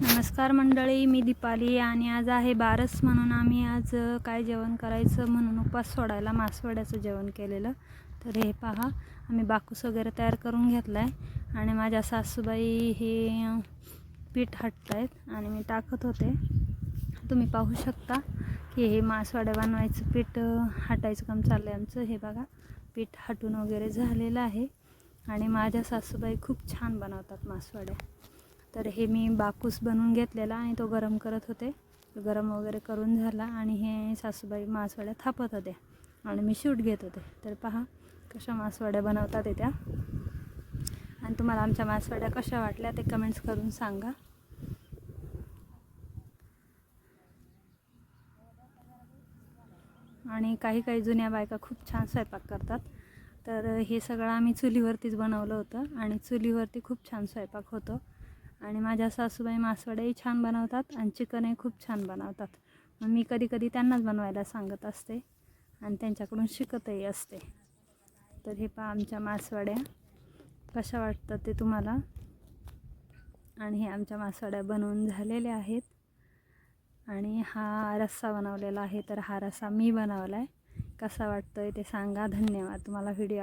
नमस्कार मंडळी मी दीपाली आणि आज आहे बारस म्हणून आम्ही आज काय जेवण करायचं म्हणून उपवास सोडायला मासवड्याचं जेवण केलेलं. तर हे पहा आम्ही बाकूस वगैरे तयार करून घेतला आहे आणि माझ्या सासूबाई हे पीठ हटत आहेत आणि मी टाकत होते. तुम्ही पाहू शकता की हे मासवड्या बनवायचं पीठ हटायचं काम चाललं आहे आमचं. हे बघा पीठ हटून वगैरे झालेलं आहे आणि माझ्या सासूबाई खूप छान बनवतात मासवड्या. तर हे मी बाकूस बनवून घेतलेला आणि तो गरम करत होते. गरम वगैरे करून झाला आणि हे सासूबाई मासवड्या थापत होत्या आणि मी शूट घेत होते. तर पहा कशा मासवड्या बनवतात येत्या आणि तुम्हाला आमच्या मासवड्या कशा वाटल्या ते कमेंट्स करून सांगा. आणि काही काही जुन्या बायका खूप छान स्वयंपाक करतात. तर हे सगळं आम्ही चुलीवरतीच बनवलं होतं आणि चुलीवरती खूप छान स्वयंपाक होतो. आणि माझ्या सासूबाई मासवड्याही छान बनवतात आणि चिकनही खूप छान बनवतात. मग मी कधी कधी त्यांनाच बनवायला सांगत असते आणि त्यांच्याकडून शिकतही असते. तर हे पहा आमच्या मासवड्या. कशा वाटतात ते तुम्हाला? आणि हे आमच्या मासवड्या बनवून झालेल्या आहेत. आणि हा रस्सा बनवलेला आहे तर हा रस्सा मी बनवला आहे कसा वाटतो आहे ते सांगा. धन्यवाद. तुम्हाला व्हिडिओ